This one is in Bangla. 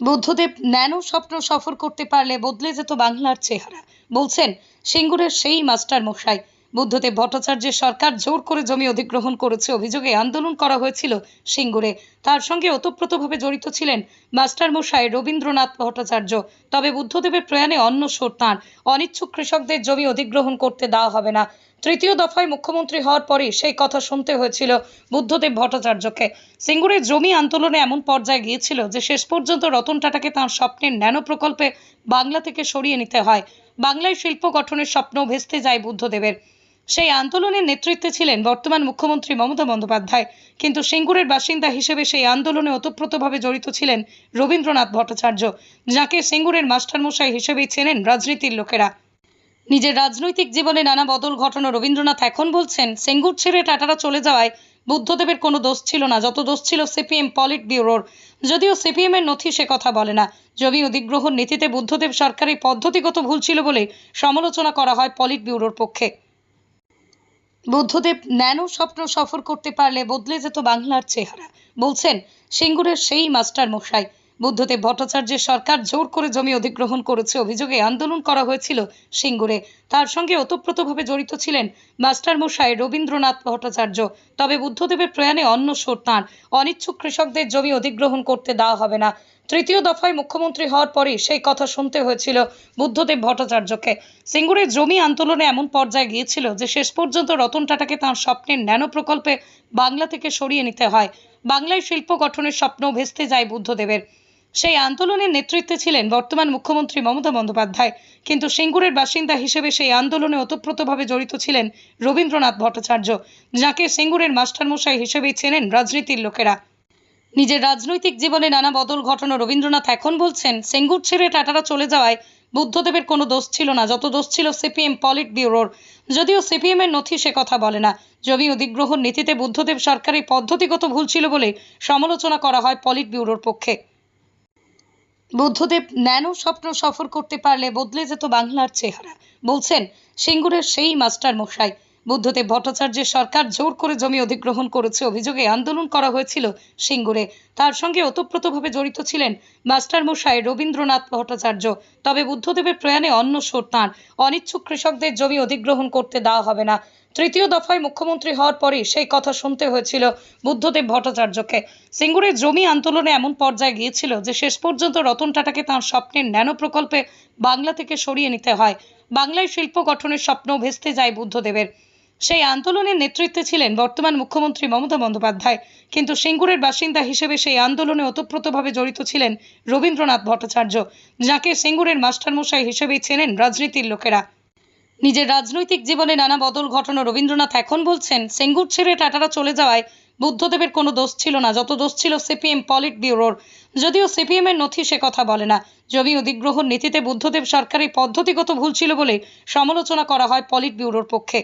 বুদ্ধদেব ন্যানো স্বপ্ন সফর করতে পারলে বদলে যেত বাংলার চেহারা। বলছেন, সিঙ্গুরের সেই মাস্টার মশাই বুদ্ধদেব ভট্টাচার্যের সরকার জোর করে জমি অধিগ্রহণ করেছে, অভিযোগে আন্দোলন করা হয়েছিল সিঙ্গুরে। তার সঙ্গে ওতপ্রোতভাবে জড়িত ছিলেন মাস্টার মশাই রবীন্দ্রনাথ ভট্টাচার্য। তবে বুদ্ধদেবের প্রয়াণে অন্য সোর তাঁর। অনিচ্ছুক কৃষকদের জমি অধিগ্রহণ করতে দেওয়া হবে না। তৃতীয় দফায় মুখ্যমন্ত্রী হওয়ার পরই সেই কথা শুনতে হয়েছিল বুদ্ধদেব ভট্টাচার্যকে। সিঙ্গুরে জমি আন্দোলনে এমন পর্যায়ে গিয়েছিল যে শেষ পর্যন্ত রতন টাটাকে তাঁর স্বপ্নের ন্যানো প্রকল্পে বাংলা থেকে সরিয়ে নিতে হয়। বাংলায় শিল্প গঠনের স্বপ্ন ভেস্তে যায় বুদ্ধদেবের। সেই আন্দোলনের নেতৃত্বে ছিলেন বর্তমান মুখ্যমন্ত্রী মমতা বন্দ্যোপাধ্যায়। কিন্তু সিঙ্গুরের বাসিন্দা হিসেবে সেই আন্দোলনে ওতপ্রোতভাবে জড়িত ছিলেন রবীন্দ্রনাথ ভট্টাচার্য, যাকে সিঙ্গুরের মাস্টারমশাই হিসেবেই চেনেন রাজনীতির লোকেরা। নিজের রাজনৈতিক জীবনে নানা বদল ঘটানো রবীন্দ্রনাথ এখন বলছেন, সেঙ্গুর ছেড়ে টাটারা চলে যাওয়ায় বুদ্ধদেবের কোনো দোষ ছিল না। যত দোষ ছিল সিপিএম পলিট ব্যুরোর। যদিও সিপিএম এর নথি সে কথা বলে না। জমি অধিগ্রহণ নীতিতে বুদ্ধদেব সরকারের পদ্ধতিগত ভুল ছিল বলে সমালোচনা করা হয় পলিট ব্যুরোর পক্ষে। বুদ্ধদেব ন্যানো স্বপ্ন সফর করতে পারলে বদলে যেত বাংলার চেহারা। বলছেন, সিঙ্গুরের সেই মাস্টার মশাই বুদ্ধদেব ভট্টাচার্যের সরকার জোর করে জমি অধিগ্রহণ করেছে। অভিযোগে আন্দোলন করা হয়েছিল সিঙ্গুরে। তার সঙ্গে ওতপ্রোতভাবে জড়িত ছিলেন মাস্টার মশাই রবীন্দ্রনাথ ভট্টাচার্য। তবে বুদ্ধদেবের প্রয়াণে অন্য সোর তাঁর। অনিচ্ছুক কৃষকদের জমি অধিগ্রহণ করতে দেওয়া হবে না। তৃতীয় দফায় মুখ্যমন্ত্রী হওয়ার পরই সেই কথা শুনতে হয়েছিল বুদ্ধদেব ভট্টাচার্যকে। সিঙ্গুরের জমি আন্দোলনে এমন পর্যায়ে গিয়েছিল যে শেষ পর্যন্ত রতন টাটাকে তাঁর স্বপ্নের ন্যানো প্রকল্পে বাংলা থেকে সরিয়ে নিতে হয়। বাংলায় শিল্প গঠনের স্বপ্ন ভেস্তে যায় বুদ্ধদেবের। সেই আন্দোলনের নেতৃত্বে ছিলেন বর্তমান মুখ্যমন্ত্রী মমতা বন্দ্যোপাধ্যায়। কিন্তু সিঙ্গুরের বাসিন্দা হিসেবে সেই আন্দোলনে ওতপ্রোতভাবে জড়িত ছিলেন রবীন্দ্রনাথ ভট্টাচার্য, যাকে সিঙ্গুরের মাস্টারমশাই হিসেবেই চেনেন রাজনীতির লোকেরা। নিজের রাজনৈতিক জীবনে নানা বদল ঘটানো রবীন্দ্রনাথ এখন বলছেন, সেঙ্গুর ছেড়ে টাটারা চলে যাওয়ায় বুদ্ধদেবের কোনো দোষ ছিল না, যত দোষ ছিল সিপিএম পলিট ব্যুরোর। যদিও সিপিএম এর নথি সে কথা বলে না জমি অধিগ্রহণ নীতিতে বুদ্ধদেব সরকারের পদ্ধতিগত ভুল ছিল বলে সমালোচনা করা হয় পলিট ব্যুরোর পক্ষে। বুদ্ধদেব ন্যানো স্বপ্ন সফর করতে পারলে বদলে যেত বাংলার চেহারা। বলছেন, সিঙ্গুরের সেই মাস্টার মশাই। বুদ্ধদেব ভট্টাচার্যের সরকার জোর করে জমি অধিগ্রহণ করেছে, অভিযোগে আন্দোলন করা হয়েছিল সিঙ্গুরে। তার সঙ্গে ওতপ্রোতভাবে জড়িত ছিলেন মাস্টার মশাই রবীন্দ্রনাথ ভট্টাচার্য। তবে বুদ্ধদেবের প্রয়াণে অন্য সোর তাঁর। অনিচ্ছুক কৃষকদের জমি অধিগ্রহণ করতে দেওয়া হবে না। তৃতীয় দফায় মুখ্যমন্ত্রী হওয়ার পরই সেই কথা শুনতে হয়েছিল বুদ্ধদেব ভট্টাচার্যকে। সিঙ্গুরে জমি আন্দোলনে এমন পর্যায়ে গিয়েছিল যে শেষ পর্যন্ত রতন টাটাকে তাঁর স্বপ্নের ন্যানো প্রকল্পে বাংলা থেকে সরিয়ে নিতে হয়। বাংলায় শিল্প গঠনের স্বপ্ন ভেস্তে যায় বুদ্ধদেবের। সেই আন্দোলনের নেতৃত্বে ছিলেন বর্তমান মুখ্যমন্ত্রী মমতা বন্দ্যোপাধ্যায়। কিন্তু সিঙ্গুরের বাসিন্দা হিসেবে সেই আন্দোলনে ওতপ্রোতভাবে জড়িত ছিলেন রবীন্দ্রনাথ ভট্টাচার্য, যাকে সিঙ্গুরের মাস্টারমশাই হিসেবেই চেনেন রাজনীতির লোকেরা। নিজের রাজনৈতিক জীবনে নানা বদল ঘটনা রবীন্দ্রনাথ এখন বলছেন, সেঙ্গুর ছেড়ে টাটারা চলে যাওয়ায় বুদ্ধদেবের কোনো দোষ ছিল না, যত দোষ ছিল সিপিএম পলিট ব্যুরোর যদিও সিপিএম এর নথি সে কথা বলে না। জমি অধিগ্রহণ নীতিতে বুদ্ধদেব সরকারের পদ্ধতিগত ভুল ছিল বলে সমালোচনা করা হয় পলিট ব্যুরোর পক্ষে।